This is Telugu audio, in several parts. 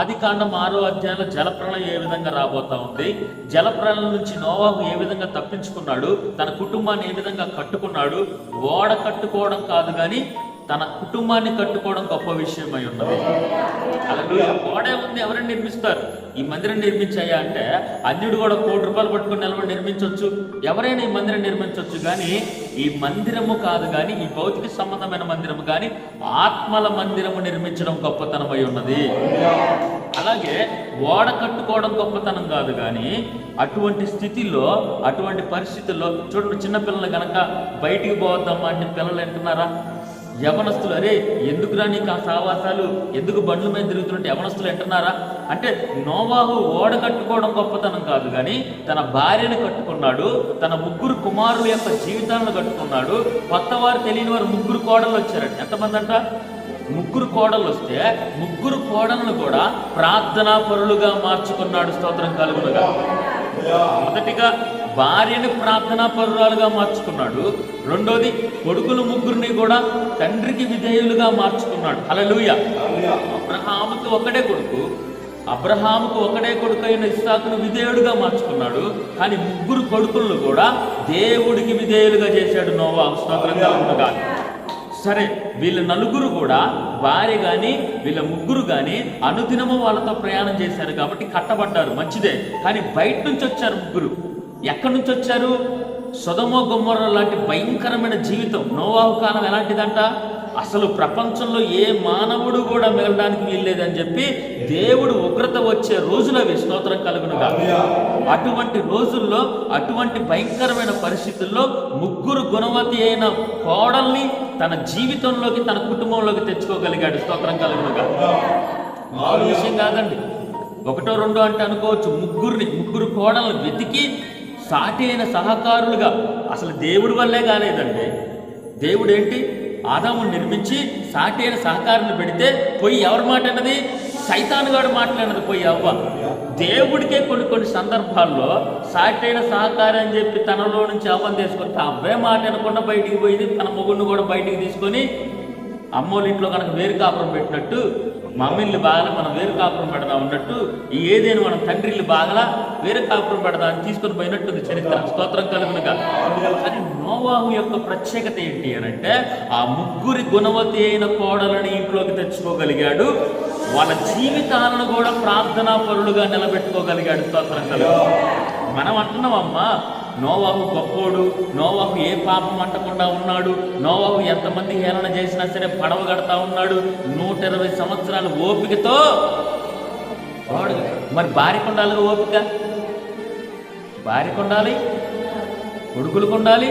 ఆదికాండం ఆరో అధ్యాయంలో జలప్రళయం ఏ విధంగా రాబోతా ఉంది? జలప్రళయం నుంచి నోవాహు ఏ విధంగా తప్పించుకున్నాడు? తన కుటుంబాన్ని ఏ విధంగా కట్టుకున్నాడు? ఓడ కట్టుకోవడం కాదు కానీ తన కుటుంబాన్ని కట్టుకోవడం గొప్ప విషయమై ఉన్నది. అలాగే ఓడే ఉంది ఎవరైనా నిర్మిస్తారు? ఈ మందిరం నిర్మించాయా అంటే అన్యుడు కూడా కోటి రూపాయలు పట్టుకుని నిలబడి నిర్మించవచ్చు ఎవరైనా ఈ మందిరం నిర్మించవచ్చు కానీ ఈ మందిరము కాదు కానీ ఈ భౌతిక సంబంధమైన మందిరము కానీ ఆత్మల మందిరము నిర్మించడం గొప్పతనమై ఉన్నది. అలాగే ఓడ కట్టుకోవడం గొప్పతనం కాదు కానీ అటువంటి స్థితిలో అటువంటి పరిస్థితుల్లో చూడండి చిన్నపిల్లలు కనుక బయటికి పోవద్దామా అంటే పిల్లలు అంటున్నారా యవనస్తులు అరే ఎందుకురా నీకు ఆ సావాసాలు? ఎందుకు బండ్ల మీద తిరుగుతున్నట్టు యవనస్తులు ఎంటున్నారా అంటే నోవాహు ఓడ కట్టుకోవడం గొప్పతనం కాదు కానీ తన భార్యను కట్టుకున్నాడు తన ముగ్గురు కుమారుల యొక్క జీవితాలను కట్టుకున్నాడు కొత్త వారు తెలియని వారు ముగ్గురు కోడలు వచ్చారండి ఎంతమంది అంట? ముగ్గురు కోడలు వస్తే ముగ్గురు కోడలను కూడా ప్రార్థనా పరులుగా మార్చుకున్నాడు స్తోత్రం కలుగునుగా. మొదటిగా భార్యని ప్రార్థనా పరురాలుగా మార్చుకున్నాడు. రెండోది కొడుకులు ముగ్గురిని కూడా తండ్రికి విధేయులుగా మార్చుకున్నాడు. హల్లెలూయా. అబ్రహాముకి ఒకడే కొడుకు. అబ్రహాముకు ఒకడే కొడుకు అయిన ఇస్సాకును విధేయుడుగా మార్చుకున్నాడు. కానీ ముగ్గురు కొడుకులను కూడా దేవుడికి విధేయులుగా చేశాడు నోవా. స్తోత్రం కలుగునుగా సరే వీళ్ళ నలుగురు కూడా భార్య కానీ వీళ్ళ ముగ్గురు కానీ అనుదినము వాళ్ళతో ప్రయాణం చేశారు కాబట్టి కట్టబడ్డారు. మంచిదే. కానీ బయట నుంచి వచ్చారు ముగ్గురు. ఎక్కడి నుంచి వచ్చారు? సుధమో గుమ్మర లాంటి భయంకరమైన జీవితం. నోవాహు కాలం ఎలాంటిదంట? అసలు ప్రపంచంలో ఏ మానవుడు కూడా మిగలడానికి వీల్లేదని చెప్పి దేవుడు ఉగ్రత వచ్చే రోజులవి స్తోత్రం కలుగునుగా. అటువంటి రోజుల్లో అటువంటి భయంకరమైన పరిస్థితుల్లో ముగ్గురు గుణవతి అయిన కోడల్ని తన జీవితంలోకి తన కుటుంబంలోకి తెచ్చుకోగలిగాడు. స్తోత్రం కలుగునుగా. మామూలు విషయం కాదండి. ఒకటో రెండో అంటే అనుకోవచ్చు. ముగ్గురిని ముగ్గురు కోడలను వెతికి సాటి అయిన సహకారులుగా అసలు దేవుడి వల్లే కాలేదండి దేవుడు ఏంటి నిర్మించి సాటి అయిన సహకారులు పెడితే పోయి ఎవరి మాట అన్నది? సైతానుగాడు మాట్లాడినది పోయి అవ్వ. దేవుడికే కొన్ని కొన్ని సందర్భాల్లో సాటి అయిన సహకారం అని చెప్పి తనలో నుంచి అవ్వని తీసుకొని ఆ అవ్వే మాట అనకుండా బయటికి పోయింది. తన మొగుడిని కూడా బయటికి తీసుకొని అమ్మోళ్ళ ఇంట్లో కనుక వేరు కాపురం పెట్టినట్టు మమ్మీళ్ళు బాగలా మనం వేరు కాపురం పెడదాం ఉన్నట్టు ఈ ఏదేను మనం తండ్రిళ్ళు బాగలా వేరే కాపురం పెడదాం అని తీసుకొని పోయినట్టుంది చరిత్ర. స్తోత్రం కలుగునుగా. కానీ నోవాహు యొక్క ప్రత్యేకత ఏంటి అని అంటే ఆ ముగ్గురి గుణవతి అయిన కోడలని ఇంట్లోకి తెచ్చుకోగలిగాడు. వాళ్ళ జీవితాలను కూడా ప్రార్థనా పరులుగా నిలబెట్టుకోగలిగాడు స్తోత్రం కలుగు మనం అంటున్నామమ్మా నోవాహు గొప్పోడు నోవాహు ఏ పాపం అంటకుండా ఉన్నాడు నోవాహు ఎంతమంది హేళన చేసినా సరే పడవ కడతా ఉన్నాడు నూట ఇరవై సంవత్సరాల ఓపికతో మరి భార్యకు ఉండాలి ఓపిక? భార్యకు ఉండాలి కొడుకులకు ఉండాలి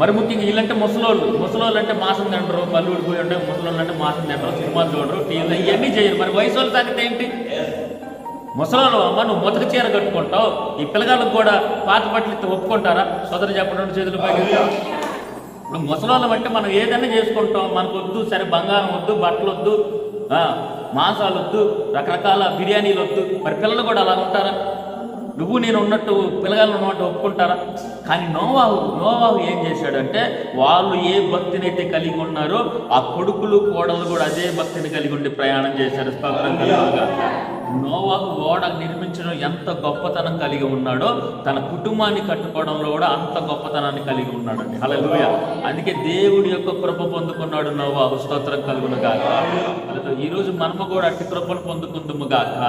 మరి ముఖ్యంగా వీళ్ళంటే ముసలోళ్ళు ముసలోళ్ళు అంటే మాసం తింటారు పళ్ళు పోయి ఉంటే ముసలోళ్ళు అంటే మాసం తింటారు సినిమాలు చూడరు టీవీలో ఇవన్నీ చేయరు. మరి వయసు వాళ్ళ సంగతి ఏంటి? ముసలాలు అమ్మ నువ్వు మొదటి చీర కట్టుకుంటావు. ఈ పిల్లగాళ్ళకు కూడా పాత బట్టలు ఇస్తే ఒప్పుకుంటారా? సోదరు చెప్పడం చేతులు పైకి ఇప్పుడు ముసలాళ్ళం అంటే మనం ఏదైనా చేసుకుంటాం. మనకు వద్దు సరే బంగారం వద్దు బట్టలు వద్దు మాంసాలు వద్దు రకరకాల బిర్యానీలు వద్దు. మరి పిల్లలు కూడా అలా ఉంటారా? నువ్వు నేను ఉన్నట్టు పిల్లగాళ్ళు ఉన్నట్టు ఒప్పుకుంటారా? కానీ నోవాహు నోవాహు ఏం చేశాడంటే వాళ్ళు ఏ భక్తినైతే కలిగి ఉన్నారో ఆ కొడుకులు కోడలు కూడా అదే భక్తిని కలిగి ఉండి ప్రయాణం చేశారు నోవాహు ఓడ నిర్మించడం ఎంత గొప్పతనం కలిగి ఉన్నాడో తన కుటుంబాన్ని కట్టుకోవడంలో కూడా అంత గొప్పతనాన్ని కలిగి ఉన్నాడండి. హలలుయ అందుకే దేవుడి యొక్క కృప పొందుకున్నాడు నోవాహు. స్తోత్రం కలుగును గాక ఈరోజు మనము కూడా అట్టి కృపను పొందుకుందుము గాక.